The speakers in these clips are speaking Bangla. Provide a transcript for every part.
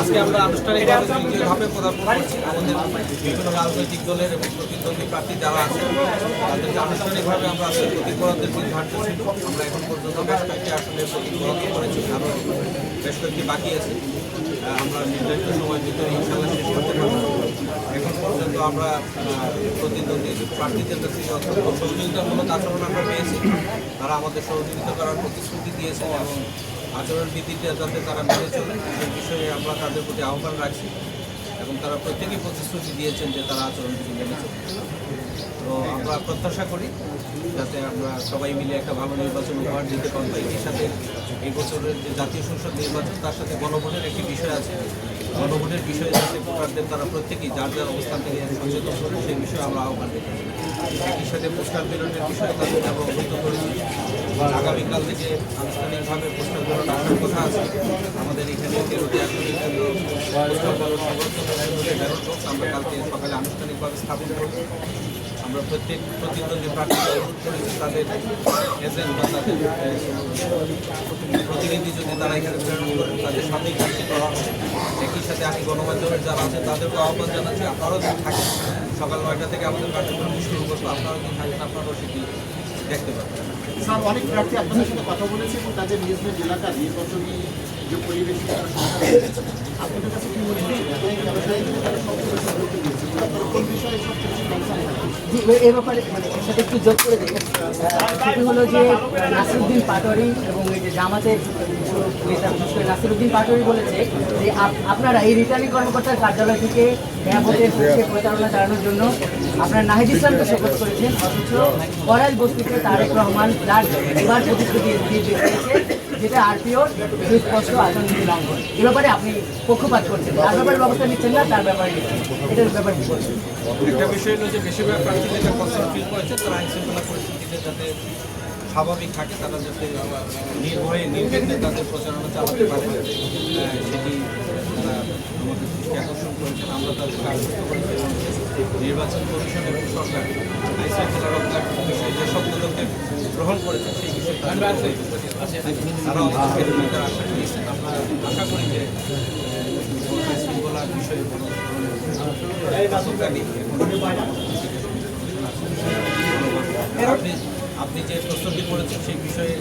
আজকে আমরা আনুষ্ঠানিকভাবে তৃতীয় ধাপে আমাদের বিভিন্ন রাজনৈতিক দলের এবং প্রতিদ্বন্দ্বী প্রার্থী যারা আছে, তাদেরকে আনুষ্ঠানিকভাবে আমরা আজকে আমরা এখন পর্যন্ত বেশ আসলে প্রতীক করেছি, আরও বেশ কয়েকটি বাকি আছে। আমরা নির্ধারিত সময়ের ভিতরে ইনশাল্লাহ শেষ করতে পারব। এখন পর্যন্ত আমরা প্রতিদ্বন্দ্বী প্রার্থীদের কাছে সহযোগিতামূলক আচরণ আমরা পেয়েছি, তারা আমাদের সহযোগিতা করার প্রতিশ্রুতি দিয়েছে এবং আচরণ ভিত্তিতে যাতে তারা মেনে চলে, সেই বিষয়ে আমরা তাদের প্রতি আহ্বান রাখছি। এবং তারা প্রত্যেকেই প্রতিশ্রুতি দিয়েছেন যে তারা আচরণ বিধি মেনে তো আমরা প্রত্যাশা করি যাতে আমরা সবাই মিলে একটা ভালো নির্বাচন উপহার দিতে পারব এর সাথে এই বছরের যে জাতীয় সংসদ নির্বাচন, তার সাথে গণভোটের একটি বিষয় আছে। গণভোটের বিষয়ে যাতে ভোটারদের তারা প্রত্যেকেই যার যার অবস্থান থেকে সচেতন করে সেই বিষয়ে আমরা আহ্বান রেখেছি একই সাথে পোস্টার প্রেরণের বিষয়ে তাদেরকে আমরা অবহিত করেছি আগামীকাল থেকে আনুষ্ঠানিকভাবে পোস্টার প্রেরণ আসার কথা আছে। আমাদের এখানে তেরোটি আসনের আমরা কালকে সকালে আনুষ্ঠানিকভাবে স্থাপন করব আমরা প্রত্যেক প্রতিদ্বন্দ্বী প্রার্থীকে তাদের এজেন্ট বা তাদের প্রতিনিধি যদি তারা এখানে প্রেরণ করেন তাদের সাথেই কাজটি করা হবে একই সাথে আমি গণমাধ্যমের যারা আছে তাদেরকে আহ্বান জানাচ্ছি আপনারাও যদি থাকেন সকাল নয়টা থেকে আমাদের কার্যক্রম শুরু করব আপনারাও যদি থাকেন আপনারাও সেটি দেখতে পাবেন স্যার, অনেক প্রার্থী আপনাদের সাথে কথা বলেছে এবং তাদের নিজ নিজ এলাকা নির্বাচনী যে পরিবেশ এ- ব্যাপারে মানে একটু যোগ করে সেটি হলো যে নাসিরুদ্দিন পাটোয়ারি এবং এই যে জামাতের নাসিরুদ্দিন পাটোয়ারি বলেছে যে আপ- আপনারা এই রিটার্নিং কর্মকর্তার কার্যালয় থেকে ভোটের পক্ষে প্রচারণা চালানোর জন্য আপনারা নাহিদ ইসলামকে শপথ করেছেন, অথচ করাইল বস্তিতে তারেক রহমান যার এবার প্রতিশ্রুতি দিয়ে দিয়ে দিয়েছে। যেটা আরপিওর সুস্পষ্ট আচরণবিধি লঙ্ঘন এ ব্যাপারে আপনি পক্ষপাত করছেন। তার ব্যাপারে ব্যবস্থা নিচ্ছেন না, তার ব্যাপারে নিচ্ছেন এটার ব্যাপারে কি বলছেন? একটা বিষয় হলো যে বেশিরভাগ প্রার্থী যেটা কনসার্ন ফিল করেছে, তারা আইন শৃঙ্খলা পরিস্থিতিতে যাতে স্বাভাবিক থাকে, তারা যাতে নির্ভয়ে, নির্বিঘ্নে তাদের প্রচারণা চালাতে পারে সেটি আমাদের দৃষ্টি আকর্ষণ করেছেন। আমরা তাদেরকে আশ্বস্ত করেছি। নির্বাচন কমিশন এবং সরকার রক্ষার বিষয়ে যেসব পদক্ষেপ গ্রহণ করেছে সেই বিষয়ে তারা ভূমিকার আশা আমরা আশা করি যে শৃঙ্খলার বিষয়ে আপনি যে প্রশ্নটি করেছেন সেই বিষয়ে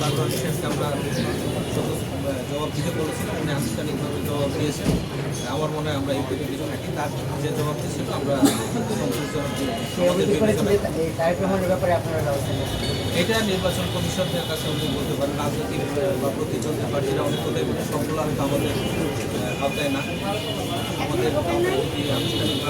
বাগরান শেখকে আমরা জবাব দিতে বলেছিলাম উনি আনুষ্ঠানিকভাবে জবাব দিয়েছেন। আমার মনে হয় আমরা এই পদ্ধতিতে থাকি তার যে জবাব দিয়েছিল আমরা এটা নির্বাচন কমিশনের কাছে উনি বলতে পারেন রাজনৈতিক বা প্রতিদ্বন্দ্বী প্রার্থীরা অনেক কোথায় সবগুলো হয়তো আমাদের আওতায় না। আমাদের আনুষ্ঠানিকভাবে